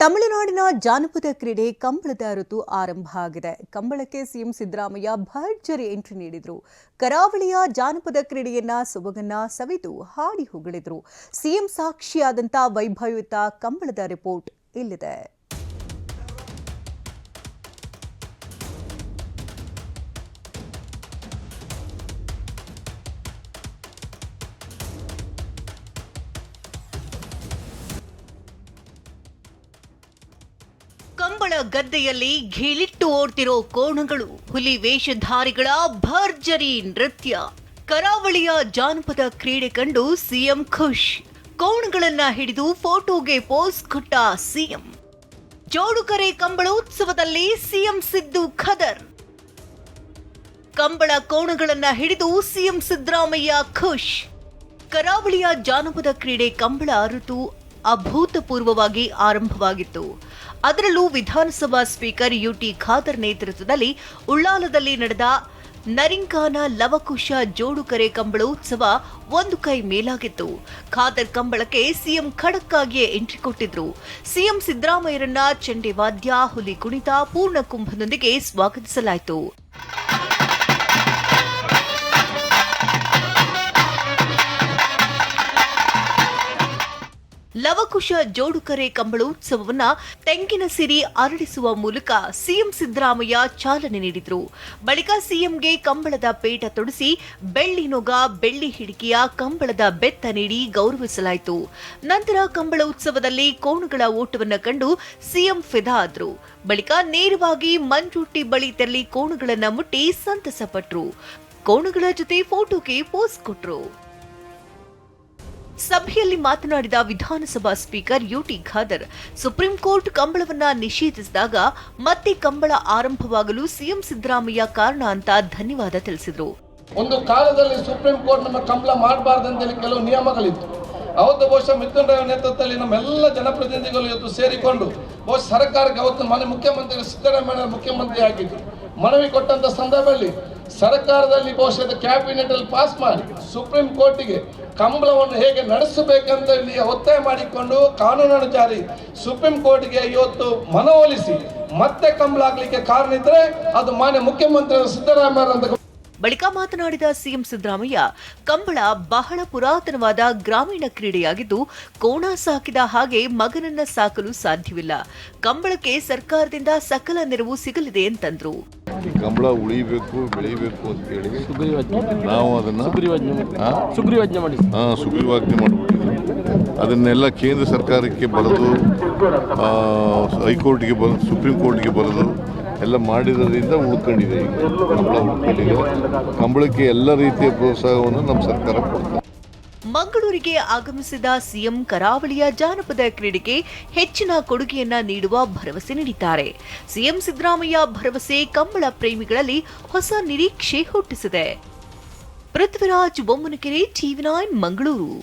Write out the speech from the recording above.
ತಮಿಳುನಾಡಿನ ಜಾನಪದ ಕ್ರೀಡೆ ಕಂಬಳದ ಋತು ಆರಂಭ ಆಗಿದೆ. ಕಂಬಳಕ್ಕೆ ಸಿಎಂ ಸಿದ್ದರಾಮಯ್ಯ ಭರ್ಜರಿ ಎಂಟ್ರಿ ನೀಡಿದರು. ಕರಾವಳಿಯ ಜಾನಪದ ಕ್ರೀಡೆಯನ್ನ ಸೊಬಗನ್ನ ಸವಿದು ಹಾಡಿ ಹೊಗಳಿದ್ರು. ಸಿಎಂ ಸಾಕ್ಷಿಯಾದಂಥ ವೈಭವಯುತ ಕಂಬಳದ ರಿಪೋರ್ಟ್ ಇಲ್ಲಿದೆ. ಕಂಬಳ ಗದ್ದೆಯಲ್ಲಿ ಘಿಲಿಟ್ಟು ಓಡ್ತಿರೋ ಕೋಣಗಳು, ಹುಲಿ ವೇಷಧಾರಿಗಳ ಭರ್ಜರಿ ನೃತ್ಯ. ಕರಾವಳಿಯ ಜಾನಪದ ಕ್ರೀಡೆ ಕಂಡು ಸಿಎಂ ಖುಷ್. ಕೋಣಗಳನ್ನ ಹಿಡಿದು ಫೋಟೋಗೆ ಪೋಸ್ ಕೊಟ್ಟ ಸಿಎಂ. ಜೋಡುಕರೆ ಕಂಬಳ ಉತ್ಸವದಲ್ಲಿ ಸಿಎಂ ಸಿದ್ದು ಖದರ್. ಕಂಬಳ ಕೋಣಗಳನ್ನ ಹಿಡಿದು ಸಿಎಂ ಸಿದ್ದರಾಮಯ್ಯ ಖುಷ್. ಕರಾವಳಿಯ ಜಾನಪದ ಕ್ರೀಡೆ ಕಂಬಳ ಋತು ಅಭೂತಪೂರ್ವವಾಗಿ ಆರಂಭವಾಗಿತ್ತು. ಅದರಲ್ಲೂ ವಿಧಾನಸಭಾ ಸ್ಪೀಕರ್ ಯುಟಿ ಖಾದರ್ ನೇತೃತ್ವದಲ್ಲಿ ಉಳ್ಳಾಲದಲ್ಲಿ ನಡೆದ ನರಿಂಕಾನ ಲವಕುಶ ಜೋಡುಕರೆ ಕಂಬಳ ಉತ್ಸವ ಒಂದು ಕೈ ಮೇಲಾಗಿತ್ತು. ಖಾದರ್ ಕಂಬಳಕ್ಕೆ ಸಿಎಂ ಖಡಕ್ಕಾಗಿಯೇ ಎಂಟ್ರಿ ಕೊಟ್ಟಿದ್ರು. ಸಿಎಂ ಸಿದ್ದರಾಮಯ್ಯರನ್ನ ಚಂಡೆ ವಾದ್ಯ, ಹುಲಿ ಕುಣಿತ, ಪೂರ್ಣ ಕುಂಭದೊಂದಿಗೆ ಸ್ವಾಗತಿಸಲಾಯಿತು. ಲವಕುಶ ಜೋಡುಕರೆ ಕಂಬಳೋತ್ಸವವನ್ನ ತೆಂಗಿನ ಸಿರಿ ಅರಳಿಸುವ ಮೂಲಕ ಸಿಎಂ ಸಿದ್ದರಾಮಯ್ಯ ಚಾಲನೆ ನೀಡಿದ್ರು. ಬಳಿಕ ಸಿಎಂಗೆ ಕಂಬಳದ ಪೇಟ ತೊಡಿಸಿ ಬೆಳ್ಳಿ ನೊಗ, ಬೆಳ್ಳಿ ಹಿಡಿಕೆಯ ಕಂಬಳದ ಬೆತ್ತ ನೀಡಿ ಗೌರವಿಸಲಾಯಿತು. ನಂತರ ಕಂಬಳ ಉತ್ಸವದಲ್ಲಿ ಕೋಣಗಳ ಓಟವನ್ನು ಕಂಡು ಸಿಎಂ ಫಿದಾ ಆದ್ರು. ಬಳಿಕ ನೇರವಾಗಿ ಮಂಜುಟ್ಟಿ ಬಳಿ ತೆರಳಿ ಕೋಣಗಳನ್ನ ಮುಟ್ಟಿ ಸಂತಸಪಟ್ರು ಕೋಣಗಳ ಜೊತೆ ಫೋಟೋಗೆ ಪೋಸ್ ಕೊಟ್ರು. ಸಭೆಯಲ್ಲಿ ಮಾತನಾಡಿದ Vidhanasabha speaker U T Khader, supreme court ಕಂಬಳವನ್ನ ನಿಷೇಧಿಸಿದಾಗ ಮತ್ತೆ ಕಂಬಳ ಆರಂಭವಾಗಲು ಸಿಎಂ ಸಿದ್ದರಾಮಯ್ಯ ಕಾರಣ ಅಂತ ಧನ್ಯವಾದ ತಿಳಿಸಿದರು. ಒಂದು ಕಾಲದಲ್ಲಿ ಸುಪ್ರೀಂ ಕೋರ್ಟ್ ನಮ್ಮ ಕಂಬಳ ಮಾಡಬಾರ್ದಂತೇಳಿ ಕೆಲವು ನಿಯಮಗಳಿತ್ತು. ಅವತ್ತು ಬಹುಶಃ ಮಿಥುನ್ ರಾವ್ ನೇತೃತ್ವದಲ್ಲಿ ನಮ್ಮೆಲ್ಲ ಜನಪ್ರತಿನಿಧಿಗಳು ಇವತ್ತು ಸೇರಿಕೊಂಡು ಬಹುಶಃ ಸರ್ಕಾರಕ್ಕೆ ಅವತ್ತು ಮನೆ ಮುಖ್ಯಮಂತ್ರಿ ಸಿದ್ದರಾಮಯ್ಯ ಮುಖ್ಯಮಂತ್ರಿ ಆಗಿದ್ದು ಮನವಿ ಕೊಟ್ಟಂತ ಸಂದರ್ಭದಲ್ಲಿ ಸರ್ಕಾರದಲ್ಲಿ ಬಹುಶಃ ಕ್ಯಾಬಿನೆಟ್ ಅಲ್ಲಿ ಪಾಸ್ ಮಾಡಿ ಸುಪ್ರೀಂ ಕೋರ್ಟಿಗೆ ಕಂಬಳವನ್ನು ಹೇಗೆ ನಡೆಸಬೇಕಂತ ಒತ್ತಾಯ ಮಾಡಿಕೊಂಡು ಕಾನೂನನ್ನು ಜಾರಿ ಸುಪ್ರೀಂ ಕೋರ್ಟ್ಗೆ ಇವತ್ತು ಮನವೊಲಿಸಿ ಮತ್ತೆ ಕಂಬಳ ಆಗ್ಲಿಕ್ಕೆ ಕಾರಣ ಇದ್ರೆ ಅದು ಮಾನ್ಯ ಮುಖ್ಯಮಂತ್ರಿ ಸಿದ್ದರಾಮಯ್ಯ ಬಳಿಕ ಮಾತನಾಡಿದ ಸಿಎಂ ಸಿದ್ದರಾಮಯ್ಯ ಕಂಬಳ ಬಹಳ ಪುರಾತನವಾದ ಗ್ರಾಮೀಣ ಕ್ರೀಡೆಯಾಗಿದ್ದು ಕೋಣ ಸಾಕಿದ ಹಾಗೆ ಮಗನನ್ನ ಸಾಕಲು ಸಾಧ್ಯವಿಲ್ಲ. ಕಂಬಳಕ್ಕೆ ಸರ್ಕಾರದಿಂದ ಸಕಲ ನೆರವು ಸಿಗಲಿದೆ ಅಂತಂದ್ರು. ಕಂಬಳ ಉಳಿಬೇಕು ಬೆಳಿಬೇಕು ಅಂತ ಹೇಳಿ ನಾವು ಅದನ್ನ ಸುಗ್ರೀವಾಜ್ಞೆ ಮಾಡಿ ಹಾ? ಸುಗ್ರೀವಾಜ್ಞೆ ಮಾಡಿಬಿಟ್ಟಿದ್ವಿ. ಅದನ್ನೆಲ್ಲ ಕೇಂದ್ರ ಸರ್ಕಾರಕ್ಕೆ ಬರೆದು ಆ, ಹೈಕೋರ್ಟ್ಗೆ ಬರೆದು ಸುಪ್ರೀಂ ಕೋರ್ಟ್ಗೆ ಬರೆದು ಎಲ್ಲ ಮಾಡಿರೋದ್ರಿಂದ ಉಳ್ಕೊಂಡಿದೆ ಈಗ. ಕಂಬಳ ಉಳ್ಕೊಂಡಿದೆ. ಕಂಬಳಕ್ಕೆ ಎಲ್ಲ ರೀತಿಯ ಪ್ರೋತ್ಸಾಹವನ್ನು ನಮ್ಮ ಸರ್ಕಾರ ಕೊಡ್ತದೆ ಮಂಗಳೂರಿಗೆ ಆಗಮಿಸಿದ ಸಿಎಂ ಕರಾವಳಿಯ ಜಾನಪದ ಕ್ರೀಡೆಗೆ ಹೆಚ್ಚಿನ ಕೊಡುಗೆಯನ್ನ ನೀಡುವ ಭರವಸೆ ನೀಡಿದ್ದಾರೆ. ಸಿಎಂ ಸಿದ್ದರಾಮಯ್ಯ ಭರವಸೆ ಕಂಬಳ ಪ್ರೇಮಿಗಳಲ್ಲಿ ಹೊಸ ನಿರೀಕ್ಷೆ ಹುಟ್ಟಿಸಿದೆ. Prithviraj Bommanakere TV nine Mangaluru.